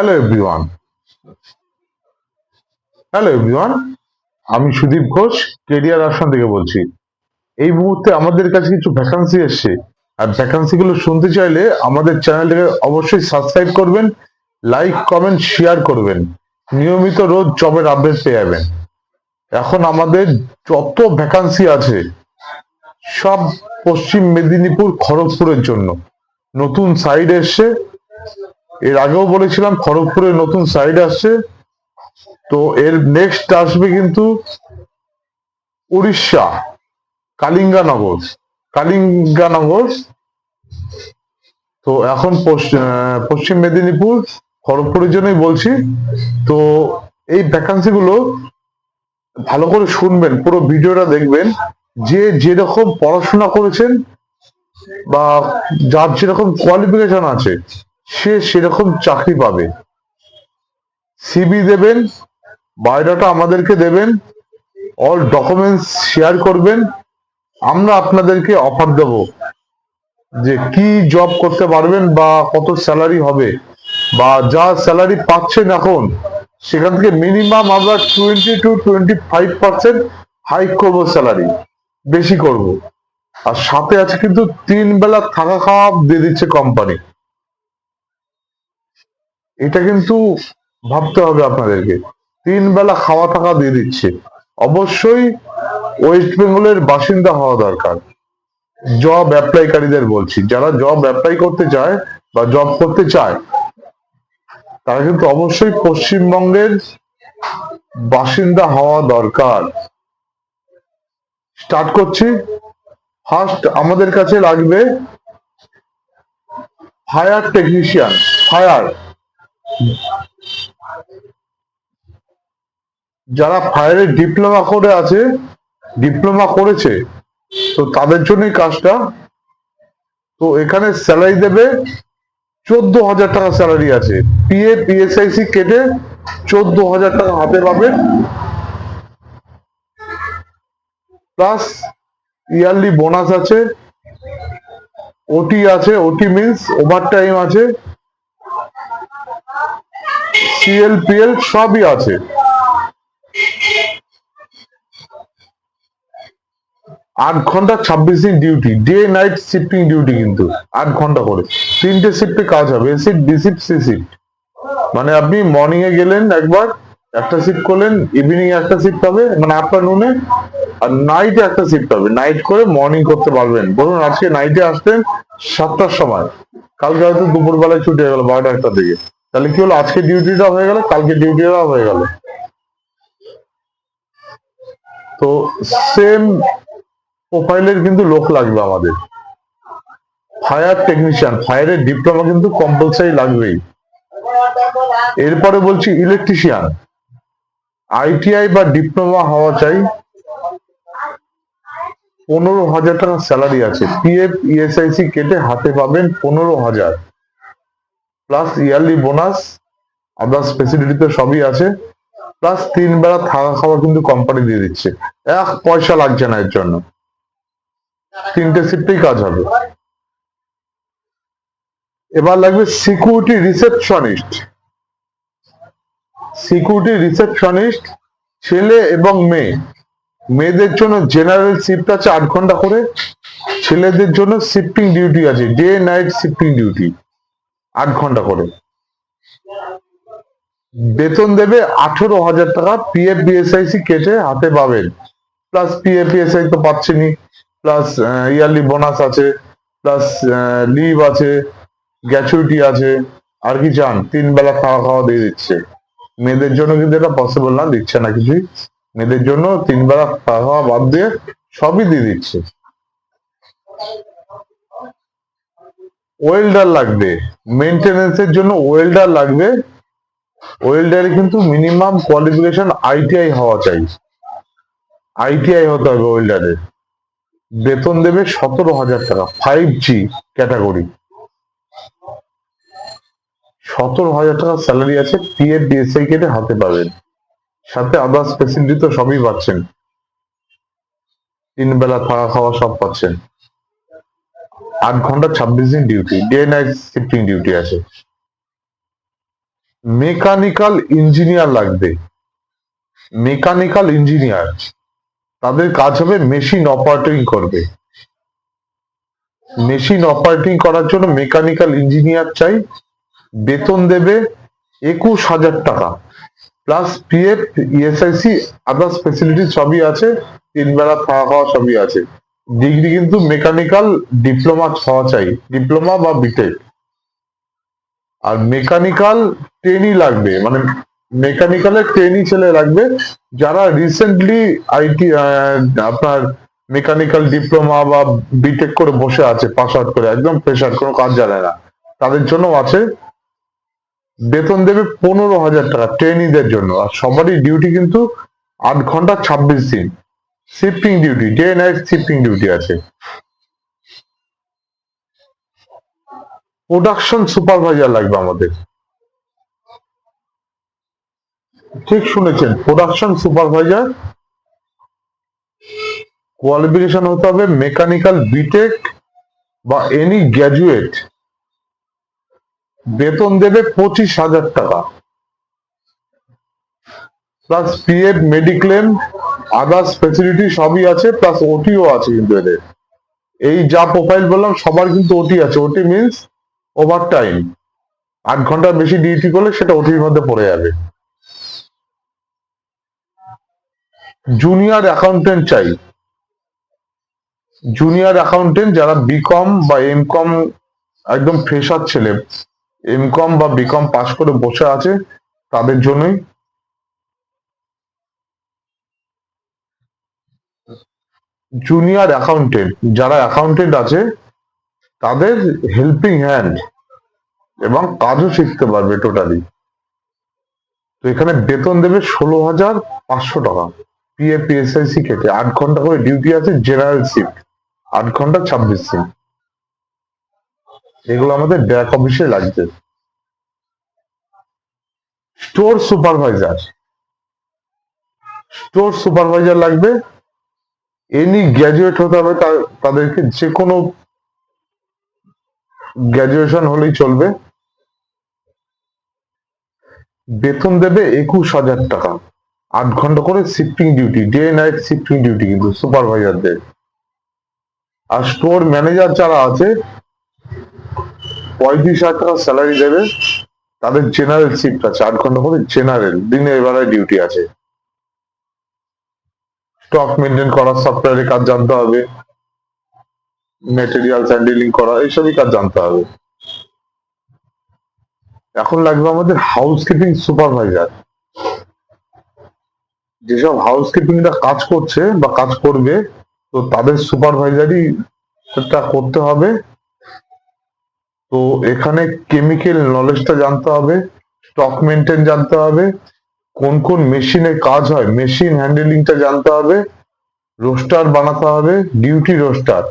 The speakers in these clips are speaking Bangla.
হ্যালো এভরিওয়ান হ্যালো এভরিওয়ান আমি সুদীপ ঘোষ কেরিয়ার আসাম থেকে বলছি। এই মুহূর্তে আমাদের কাছে কিছু ভ্যাকান্সি এসছে। আর ভ্যাকান্সি গুলো শুনতে চাইলে আমাদের চ্যানেলটাকে অবশ্যই সাবস্ক্রাইব করবেন লাইক কমেন্ট শেয়ার করবেন। নিয়মিত রোজ জবের আপডেট পেয়ে যাবেন। এখন আমাদের যত ভ্যাকান্সি আছে, সব পশ্চিম মেদিনীপুর, খড়গপুরের জন্য। নতুন সাইড এসছে। এর আগেও বলেছিলাম খড়গপুরে নতুন সাইড আসছে। তো এর নেক্সট আসবে কিন্তু উড়িষ্যা, কালিঙ্গানগর। কালিঙ্গানগর, তো এখন পশ্চিম মেদিনীপুর, খড়গপুরের জন্যই বলছি। তো এই ভ্যাকান্সি গুলো ভালো করে শুনবেন, পুরো ভিডিওটা দেখবেন। যে যেরকম পড়াশোনা করেছেন বা যার যেরকম কোয়ালিফিকেশন আছে সে সেরকম চাকরি পাবে। সিবি দেবেন, বায়োডাটা আমাদেরকে দেবেন অল ডকুমেন্টস শেয়ার করবেন, আমরা আপনাদেরকে অফার দেব যে কি জব করতে পারবেন বা কত স্যালারি হবে বা যা স্যালারি পাচ্ছেন এখন, সেখান থেকে মিনিমাম আমরা twenty two twenty five percent hike করব স্যালারি বেশি করব। আর সাথে আছে কিন্তু তিন বেলা থাকা খাওয়া দিয়ে দিচ্ছে কোম্পানি এটা কিন্তু ভাবতে হবে আপনাদেরকে। তিন বেলা খাওয়া থাকা দিয়ে দিচ্ছে। অবশ্যই ওয়েস্ট বেঙ্গলের বাসিন্দা হওয়া দরকার। জব অ্যাপ্লাইকারীদের বলছি। যারা জব অ্যাপ্লাই করতে চায় বা জব করতে চায়, তারা কিন্তু অবশ্যই পশ্চিমবঙ্গের বাসিন্দা হওয়া দরকার। স্টার্ট করছি। ফার্স্ট আমাদের কাছে লাগবে ফায়ার টেকনিশিয়ান। ফায়ার যারা ফায়ারে ডিপ্লোমা করে আছে ডিপ্লোমা করেছে, তো তাদের জন্যই কাজটা। তো এখানে স্যালারি দেবে চোদ্দ হাজার টাকা স্যালারি আছে। পিএ পিএসআইসি কেটে চোদ্দ হাজার টাকা হাতে পাবেন প্লাস ইয়ারলি বোনাস আছে। ওটি আছে ওটি মিনস ওভার টাইম আছে। সিএলপিএল সবই আছে। আট ঘণ্টা ছাব্বিশ দিন duty day night shifting duty কিন্তু, আট ঘণ্টা করে। তিনটে শিফটে কাজ হবে shift B shift C shift মানে আপনি মর্নিং এ গেলেন একবার, একটা শিফট করলেন ইভিনিং একটা শিফট হবে মানে আফটারনুনে আর নাইটে একটা শিফট হবে। নাইট করে মর্নিং করতে পারবেন। বলুন, আজকে নাইটে আসতেন সাতটার সময়। কালকে হয়তো দুপুরবেলায় ছুটি হয়ে গেল বারোটা একটা দিকে তাহলে কি হলো? আজকে ডিউটিটা হয়ে গেল, কালকে ডিউটিটা হয়ে গেল। তো সেম প্রোফাইলের কিন্তু লোক লাগবে আমাদের। ফায়ার টেকনিশিয়ান ফায়ারের ডিপ্লোমা কিন্তু কম্পালসারি লাগবেই। এরপরে বলছি ইলেকট্রিশিয়ান আইটিআই বা ডিপ্লোমা হওয়া চাই, পনেরো হাজার টাকা স্যালারি আছে। পিএফ ইএসআইসি কেটে হাতে পাবেন পনেরো হাজার। Plus yearly bonus others facility তো সবই আছে। প্লাস তিন বেলা থাকা খাওয়া কিন্তু কোম্পানি দিয়ে দিচ্ছে। এক পয়সা লাগছে না এর জন্য। তিনটে শিফটেই কাজ হবে। এবার লাগবে সিকিউরিটি রিসেপশনিস্ট সিকিউরিটি রিসেপশনিস্ট ছেলে এবং মেয়ে। মেয়েদের জন্য জেনারেল শিফট আছে আট ঘণ্টা করে। ছেলেদের জন্য শিফটিং ডিউটি আছে। ডে নাইট শিফটিং ডিউটি আট ঘণ্টা করে। বেতন দেবে আঠেরো হাজার টাকা পিএফ বিএসআইসি কেটে হাতে পাবেন। প্লাস পিএফ বিএসআই তো পাচ্ছেনই। প্লাস ইয়ারলি বোনাস আছে। প্লাস লিভ আছে। গ্যাচুইটি আছে। আর কি চান? তিন বেলা খাওয়া খাওয়া দিয়ে দিচ্ছে। মেয়েদের জন্য কিন্তু এটা পসিবল না, দিচ্ছে না কিছুই। মেয়েদের জন্য তিন বেলা খাওয়া খাওয়া বাদ দিয়ে সবই দিয়ে দিচ্ছে। ওয়েল্ডার লাগবে। মেনটেনেন্সের জন্য ওয়েল্ডার লাগবে। ওয়েল্ডারে কিন্তু মিনিমাম কোয়ালিফিকেশন আইটিআই হওয়া চাই। আইটিআই হতে হবে ওয়েল্ডারের বেতন দেবে সতেরো হাজার টাকা ফাইভ জি ক্যাটাগরি সতেরো হাজার টাকা স্যালারি আছে পিএফ ডিএসআই কেটে হাতে পাবেন। সাথে আদার্স ফেসিলিটি তো সবই পাচ্ছেন। তিন বেলা থাকা খাওয়া সব পাচ্ছেন। আট ঘণ্টা ছাব্বিশ দিন duty day night shifting duty আছে মেকানিক্যাল ইঞ্জিনিয়ার লাগবে। মেকানিক্যাল ইঞ্জিনিয়ার তাদের কাজ হবে মেশিন অপারেটিং করবে। মেশিন অপারেটিং করার জন্য মেকানিক্যাল ইঞ্জিনিয়ার চাই, বেতন দেবে একুশ হাজার টাকা। Plus PF ESIC others facility সবই আছে তিন বেলা খাওয়া খাওয়া সবই আছে। ডিগ্রি কিন্তু মেকানিক্যাল ডিপ্লোমা হওয়া চাই, ডিপ্লোমা বা বিটেক আর মেকানিক্যাল ট্রেনই লাগবে মানে মেকানিক্যালের ট্রেনই ছেলে লাগবে যারা রিসেন্টলি আইটি আপনার মেকানিক্যাল ডিপ্লোমা বা বিটেক করে বসে আছে পাস আউট করে, একদম প্রেশার কোনো কাজ জানে না। তাদের জন্য আছে। বেতন দেবে পনেরো হাজার টাকা ট্রেনিদের জন্য। আর সবারই ডিউটি কিন্তু আট ঘণ্টা ছাব্বিশ দিন। Shifting duty day night shifting duty আছে। প্রোডাকশন সুপারভাইজার লাগবে আমাদের। ঠিক শুনেছেন প্রোডাকশন সুপারভাইজার কোয়ালিফিকেশন হতে হবে মেকানিক্যাল বিটেক বা এনি গ্র্যাজুয়েট বেতন দেবে পঁচিশ হাজার টাকা। Plus PF mediclaim others facility সবই আছে প্লাস ওটিও আছে কিন্তু এদের। এই যা প্রোফাইল বললাম, সবার কিন্তু ওটি আছে। ওটি মিনস ওভার টাইম আট ঘণ্টার বেশি ডিউটি করলে সেটা ওটির মধ্যে পড়ে যাবে। জুনিয়র অ্যাকাউন্টেন্ট চাই। জুনিয়র অ্যাকাউন্টেন্ট যারা বিকম বা এম কম একদম ফ্রেশার ছেলে এম কম বা বিকম পাশ করে বসে আছে, তাদের জন্যই জুনিয়র অ্যাকাউন্টেন্ট যারা অ্যাকাউন্টেন্ট আছে, তাদের হেল্পিং হ্যান্ড এবং কাজও শিখতে পারবে টোটালি তো এখানে বেতন দেবে ষোলো হাজার পাঁচশো টাকা পিএ পিএসআইসি কেটে আট ঘণ্টা করে ডিউটি আছে জেনারেল শিফট আট ঘণ্টা ছাব্বিশ দিন। এগুলো আমাদের ব্যাক অফিসে লাগবে। স্টোর সুপারভাইজার স্টোর সুপারভাইজার লাগবে। এনি গ্র্যাজুয়েট হতে হবে তাদেরকে যে কোনো গ্র্যাজুয়েশন হলেই চলবে। বেতন দেবে একুশ হাজার টাকা। আট ঘণ্টা করে shifting duty day night shifting duty কিন্তু সুপারভাইজারদের আর স্টোর ম্যানেজার যারা আছে, পঁয়ত্রিশ হাজার টাকা স্যালারি দেবে। তাদের জেনারেল শিফট আছে, আট ঘণ্টা করে জেনারেল দিনের বেলায় ডিউটি আছে। স্টক মেনটেন করা সফটওয়্যারের কাজ জানতে হবে মেটেরিয়াল হ্যান্ডেলিং করা, এইসবই কাজ জানতে হবে। এখন লাগবে আমাদের হাউসকিপিং সুপারভাইজার যেসব হাউসকিপিংরা কাজ করছে বা কাজ করবে, তো তাদের সুপারভাইজারই সেটা করতে হবে। তো এখানে কেমিক্যাল নলেজটা জানতে হবে স্টক মেনটেন জানতে হবে কোন কোন মেশিনে কাজ হয়? মেশিন হ্যান্ডেলিংটা জানতে হবে, রোস্টার বানাতে হবে, ডিউটি রোস্টার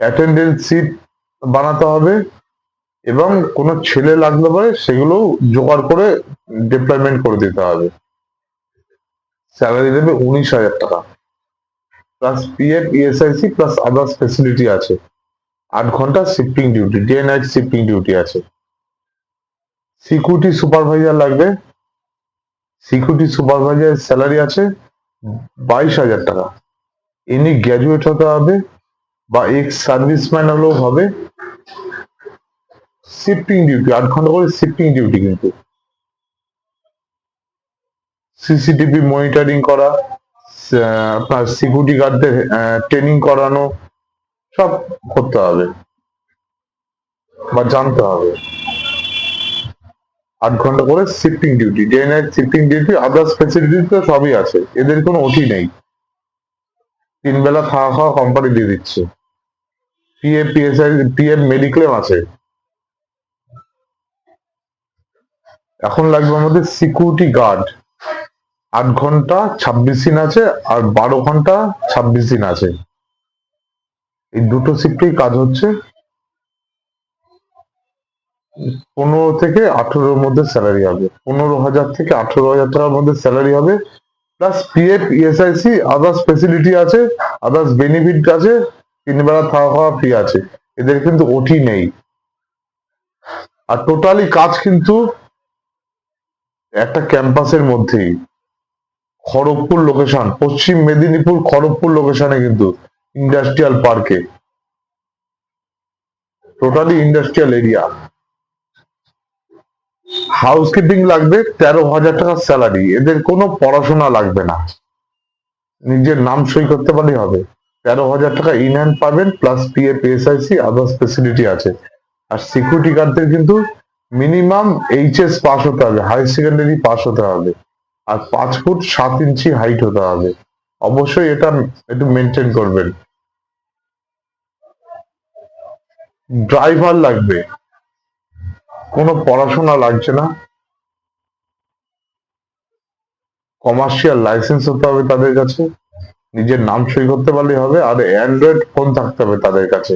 অ্যাটেন্ডেন্স সিট বানাতে হবে, এবং কোনো ছেলে লাগলে পরে সেগুলো জোগাড় করে ডিপ্লয়মেন্ট করে দিতে হবে। স্যালারি দেবে উনিশ হাজার টাকা। Plus PF ESIC plus others facility আছে। আট ঘণ্টা shifting duty day night shifting duty আছে। সিকিউরিটি সুপারভাইজার লাগবে। সিকিউরিটি সুপারভাইজার স্যালারি আছে বাইশ হাজার টাকা। ইনি গ্র্যাজুয়েট হতে হবে বা এক্স সার্ভিসম্যান হলেও হবে। শিফটিং ডিউটি আট ঘণ্টা করে শিফটিং ডিউটি কিন্তু। সিসিটিভি মনিটরিং করা আপনার সিকিউরিটি গার্ডদের ট্রেনিং করানো, সব করতে হবে। বা জানতে হবে। আট ঘণ্টা করে shifting duty day night shifting duty others facility তো সবই আছে। এদের কোনো ওটি নেই। তিন বেলা খাওয়া খাওয়া কোম্পানি দিয়ে দিচ্ছে। পিএফ পিএসআই পিএফ মেডিক্লেম আছে। এখন লাগবে আমাদের সিকিউরিটি গার্ড আট ঘণ্টা ছাব্বিশ দিন আছে আর বারো ঘণ্টা ছাব্বিশ দিন আছে। এই দুটো শিফটেই কাজ হচ্ছে। পনেরো থেকে আঠেরোর মধ্যে স্যালারি হবে। পনেরো হাজার থেকে আঠেরো হাজার টাকার মধ্যে স্যালারি হবে। Plus PF ESIC others facility আছে আদার্স বেনিফিট আছে, তিন বেলা খাওয়া খাওয়া ফ্রি আছে। এদের কিন্তু ওটি নেই। আর টোটালি কাজ কিন্তু একটা ক্যাম্পাসের মধ্যেই। খড়গপুর লোকেশন পশ্চিম মেদিনীপুর খড়গপুর লোকেশনে কিন্তু ইন্ডাস্ট্রিয়াল পার্কে টোটালি ইন্ডাস্ট্রিয়াল এরিয়া হাউসকিপিং লাগবে, তেরো হাজার টাকা স্যালারি এদের কোনো পড়াশোনা লাগবে না। নিজের নাম সই করতে পারলেই হবে। তেরো হাজার টাকা ইন হ্যান্ড পাবেন plus PA PSIC others facility আছে। আর সিকিউরিটি গার্ডদের কিন্তু মিনিমাম এইচএস পাস হতে হবে হাই সেকেন্ডারি পাস হতে হবে। আর পাঁচ ফুট সাত ইঞ্চি হাইট হতে হবে। অবশ্যই এটা একটু মেনটেন করবেন। ড্রাইভার লাগবে। কোনো পড়াশোনা লাগছে না। কমার্শিয়াল লাইসেন্স হতে হবে তাদের কাছে। নিজের নাম সই করতে পারলেই হবে, আর অ্যান্ড্রয়েড ফোন থাকতে হবে তাদের কাছে।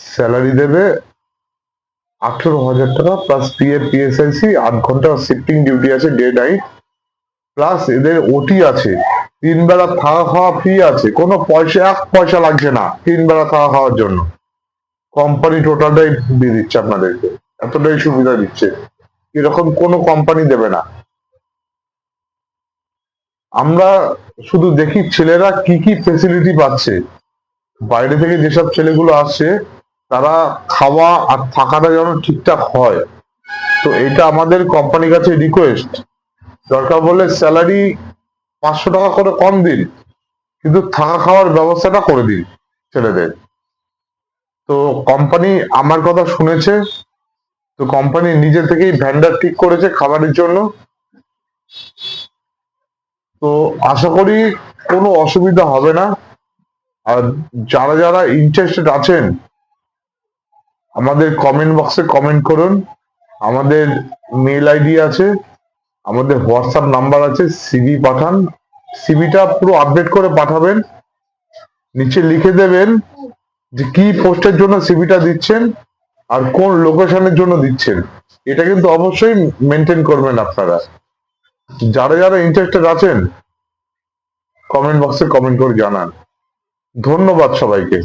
স্যালারি দেবে আঠেরো হাজার টাকা প্লাস পিএফ পিএসআইসি আট ঘণ্টা শিফটিং ডিউটি আছে ডে নাইট প্লাস এদের ওটি আছে। তিন বেলা থাকা খাওয়া ফ্রি আছে। কোনো পয়সা, এক পয়সা লাগছে না তিন বেলা থাকা খাওয়ার জন্য। কোম্পানি টোটালটাই দিয়ে দিচ্ছে আপনাদেরকে। এতটাই সুবিধা দিচ্ছে। এরকম কোনো কোম্পানি দেবে না। আমরা শুধু দেখি ছেলেরা কি কি ফেসিলিটি পাচ্ছে। বাইরে থেকে যেসব ছেলেগুলো আসছে, তারা খাওয়া আর থাকাটা যেন ঠিকঠাক হয়। তো এটা আমাদের কোম্পানির কাছে রিকোয়েস্ট দরকার বলে স্যালারি পাঁচশো টাকা করে কম দিন, কিন্তু থাকা খাওয়ার ব্যবস্থাটা করে দিন ছেলেদের। তো কোম্পানি আমার কথা শুনেছে, তো কোম্পানি নিজে থেকেই ভ্যান্ডার ঠিক করেছে খাবারের জন্য। তো আশা করি কোনো অসুবিধা হবে না। আর যারা যারা ইন্টারেস্টেড আছেন, আমাদের কমেন্ট বক্সে কমেন্ট করুন। আমাদের মেল আইডি আছে। আমাদের হোয়াটসঅ্যাপ নাম্বার আছে সিভি পাঠান। সিভিটা পুরো আপডেট করে পাঠাবেন। নিচে লিখে দেবেন যে কি পোস্টের জন্য সিভিটা দিচ্ছেন আর কোন লোকেশনের জন্য দিচ্ছেন। এটা কিন্তু অবশ্যই মেনটেন করবেন আপনারা। যারা যারা ইন্টারেস্টেড আছেন কমেন্ট বক্সে কমেন্ট করে জানান। ধন্যবাদ সবাইকে।